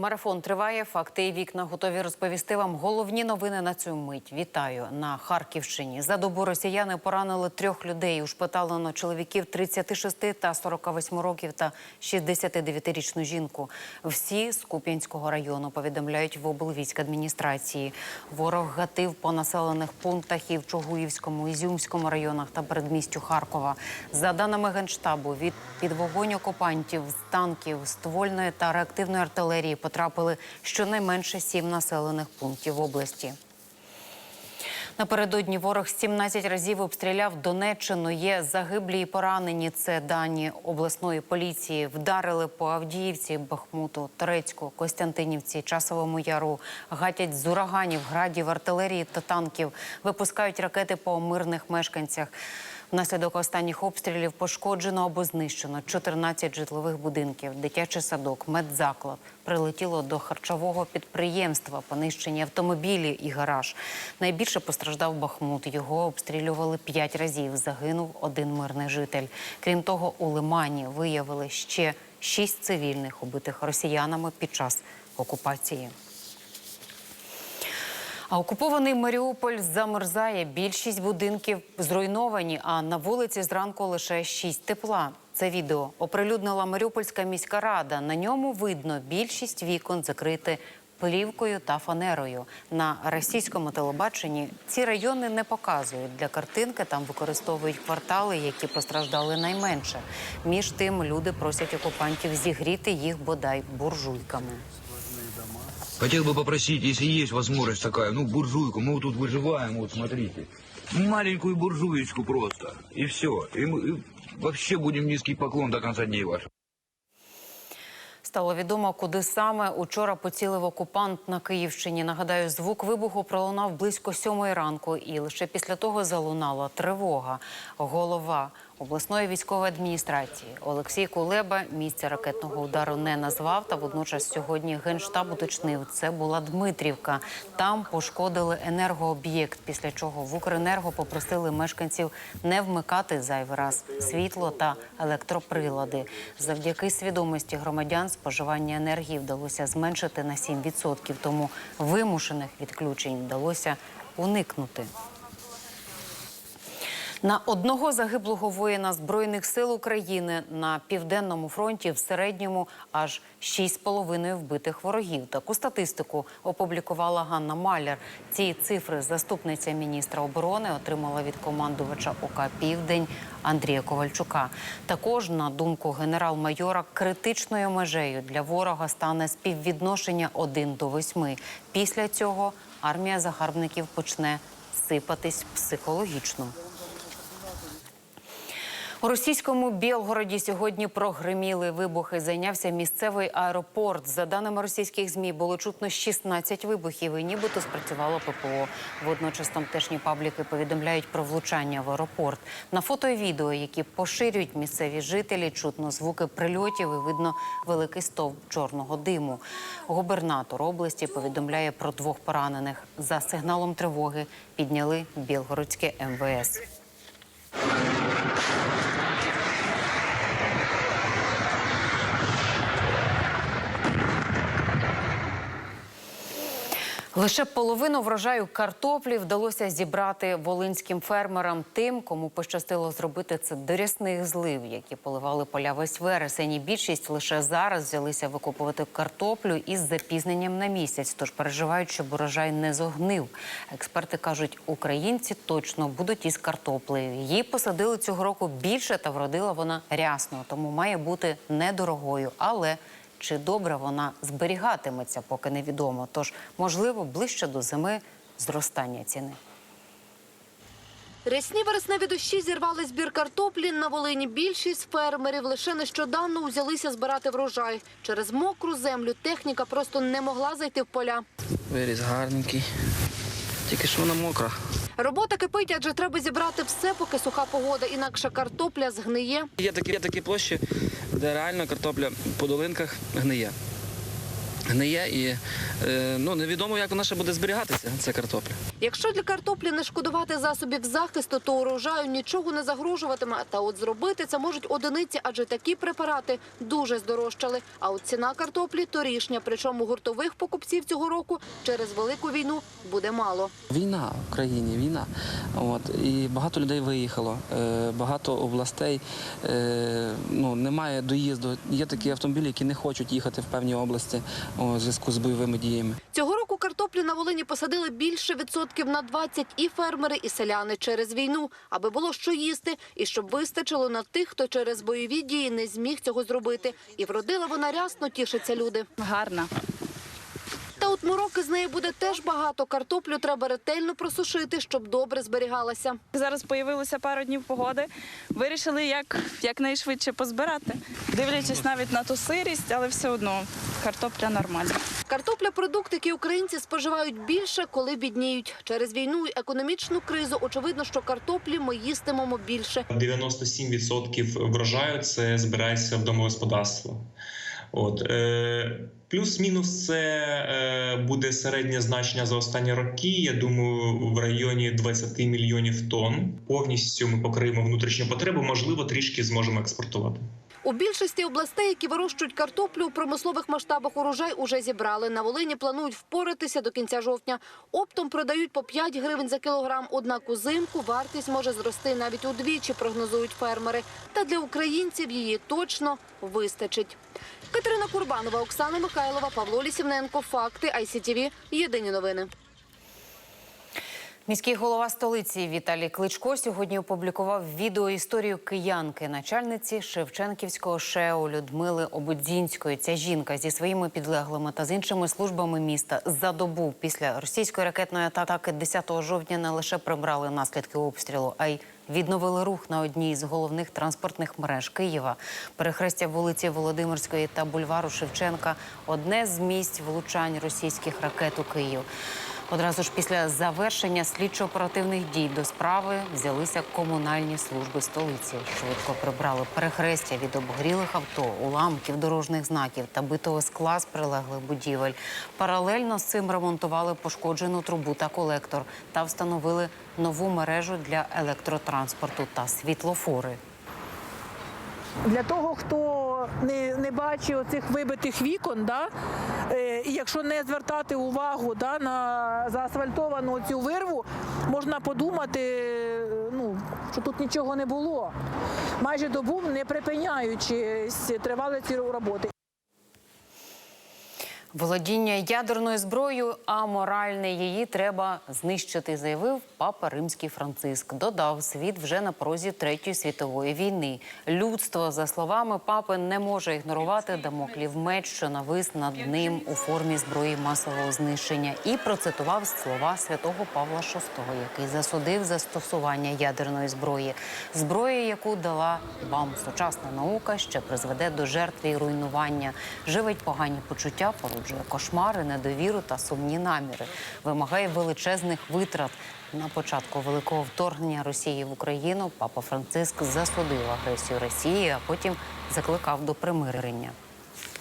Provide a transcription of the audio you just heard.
Марафон триває. Факти і вікна готові розповісти вам головні новини на цю мить. Вітаю на Харківщині. За добу росіяни поранили трьох людей. Ушпиталено чоловіків 36 та 48 років та 69-річну жінку. Всі з Куп'янського району повідомляють в облвійськадміністрації. Ворог гатив по населених пунктах і в Чугуївському, Ізюмському районах та передмістю Харкова. За даними генштабу, від під вогонь окупантів з танків, ствольної та реактивної артилерії потрапили щонайменше сім населених пунктів області. Напередодні ворог 17 разів обстріляв Донеччину. Є загиблі і поранені. Це дані обласної поліції. Вдарили по Авдіївці, Бахмуту, Торецьку, Костянтинівці, Часовому Яру. Гатять з ураганів, градів, артилерії та танків. Випускають ракети по мирних мешканцях. Внаслідок останніх обстрілів пошкоджено або знищено 14 житлових будинків, дитячий садок, медзаклад. Прилетіло до харчового підприємства, понищені автомобілі і гараж. Найбільше постраждав Бахмут. Його обстрілювали п'ять разів. Загинув один мирний житель. Крім того, у Лимані виявили ще шість цивільних, убитих росіянами під час окупації. А окупований Маріуполь замерзає. Більшість будинків зруйновані, а на вулиці зранку лише шість тепла. Це відео оприлюднила Маріупольська міська рада. На ньому видно більшість вікон закрити плівкою та фанерою. На російському телебаченні ці райони не показують. Для картинки там використовують квартали, які постраждали найменше. Між тим люди просять окупантів зігріти їх бодай буржуйками. Хотел бы попросить, если есть возможность такая, ну, буржуйку, мы вот тут выживаем, вот смотрите. Маленькую буржуечку просто, и все. И мы и вообще будем низкий поклон до конца дней ваших. Стало відомо, куди саме учора поцілив окупант на Київщині. Нагадаю, звук вибуху пролунав близько сьомої ранку, і лише після того залунала тривога. Голова обласної військової адміністрації Олексій Кулеба місця ракетного удару не назвав. Та водночас сьогодні генштаб уточнив, це була Дмитрівка. Там пошкодили енергооб'єкт. Після чого в Укренерго попросили мешканців не вмикати зайвий раз світло та електроприлади. Завдяки свідомості громадян споживання енергії вдалося зменшити на 7%, тому вимушених відключень вдалося уникнути. На одного загиблого воїна збройних сил України на південному фронті в середньому аж 6,5 вбитих ворогів. Таку статистику опублікувала Ганна Маляр. Ці цифри заступниця міністра оборони отримала від командувача ОК Південь Андрія Ковальчука. Також, на думку генерал-майора, критичною межею для ворога стане співвідношення 1 до 8. Після цього армія загарбників почне сипатись психологічно. У російському Білгороді сьогодні прогриміли вибухи. Зайнявся місцевий аеропорт. За даними російських змі, було чутно 16 вибухів, і нібито спрацювало ППО. Водночас тамтешні пабліки повідомляють про влучання в аеропорт. На фото і відео, які поширюють місцеві жителі, чутно звуки прильотів і видно великий стовп чорного диму. Губернатор області повідомляє про двох поранених. За сигналом тривоги підняли білгородське МВС. Лише половину врожаю картоплі вдалося зібрати волинським фермерам, тим, кому пощастило зробити це до рясних злив, які поливали поля весь вересень. І Більшість лише зараз взялися викопувати картоплю із запізненням на місяць. Тож переживають, щоб урожай не зогнив. Експерти кажуть, українці точно будуть із картоплею. Її посадили цього року більше, та вродила вона рясно, тому має бути недорогою, але чи добре вона зберігатиметься, поки невідомо. Тож, можливо, ближче до зими зростання ціни. Рясні вересневі дощі зірвали збір картоплі на Волині. Більшість фермерів лише нещодавно узялися збирати врожай. Через мокру землю техніка просто не могла зайти в поля. Виріс гарненький. Тільки що вона мокра. Робота кипить, адже треба зібрати все, поки суха погода, інакше картопля згниє. Є такі, є такі площі, де реально картопля по долинках гниє. Гниє і е, ну, невідомо, як вона ще буде зберігатися, ця картопля. Якщо для картоплі не шкодувати засобів захисту, то урожаю нічого не загрожуватиме. Та от зробити це можуть одиниці, адже такі препарати дуже здорожчали. А от ціна картоплі торішня. Причому гуртових покупців цього року через велику війну буде мало. Війна в країні, війна. От, і багато людей виїхало, е, багато областей е, ну, немає доїзду. Є такі автомобілі, які не хочуть їхати в певні області в зв'язку з бойовими діями. Цього року картоплі на Волині посадили більше відсотків на 20 і фермери, і селяни через війну, аби було що їсти, і щоб вистачило на тих, хто через бойові дії не зміг цього зробити. І вродила вона рясно, тішаться люди. Гарна. От мороки з неї буде теж багато. Картоплю треба ретельно просушити, щоб добре зберігалася. Зараз появилося пару днів погоди. Вирішили як якнайшвидше позбирати, дивлячись навіть на ту сирість, але все одно картопля нормальна. Картопля – продукт, який українці споживають більше, коли бідніють. Через війну і економічну кризу очевидно, що картоплі ми їстимемо більше. 97% врожаю це збирається в домогосподарство. От е, плюс-мінус це е, буде середнє значення за останні роки. Я думаю, в районі 20 мільйонів тонн. Повністю ми покриємо внутрішню потребу. Можливо, трішки зможемо експортувати. У більшості областей, які вирощують картоплю у промислових масштабах, урожай уже зібрали. На Волині планують впоратися до кінця жовтня. Оптом продають по 5 гривень за кілограм. Однак узимку вартість може зрости навіть удвічі, прогнозують фермери. Та для українців її точно вистачить. Катерина Курбанова, Оксана Михайлова, Павло Лісівненко. Факти ICTV. Єдині новини. Міський голова столиці Віталій Кличко сьогодні опублікував відео історію киянки, начальниці Шевченківського ШЕО Людмили Ободзінської. Ця жінка зі своїми підлеглими та з іншими службами міста за добу після російської ракетної атаки 10 жовтня не лише прибрали наслідки обстрілу, а й відновили рух на одній з головних транспортних мереж Києва. Перехрестя вулиці Володимирської та бульвару Шевченка одне з місць влучань російських ракет у Київ. Одразу ж після завершення слідчо-оперативних дій до справи взялися комунальні служби столиці. Швидко прибрали перехрестя від обгорілих авто, уламків дорожніх знаків та битого скла з прилеглих будівель. Паралельно з цим ремонтували пошкоджену трубу та колектор та встановили нову мережу для електротранспорту та світлофори. Для того, хто не, не бачив цих вибитих вікон, да, е, і якщо не звертати увагу да, на заасфальтовану цю вирву, можна подумати, ну, що тут нічого не було. Майже добу не припиняючись, тривали ці роботи. Володіння ядерною зброєю аморальне її треба знищити, заявив папа Римський Франциск. Додав, світ вже на порозі третьої світової війни. Людство, за словами папи, не може ігнорувати дамоклів меч, що навис над ним у формі зброї масового знищення, і процитував слова святого Павла VI, який засудив застосування ядерної зброї. Зброї, яку дала вам сучасна наука, ще призведе до жертв і руйнування, живить погані почуття, породжує кошмари, недовіру та сумні наміри, вимагає величезних витрат. На початку великого вторгнення Росії в Україну папа Франциск засудив агресію Росії, а потім закликав до примирення.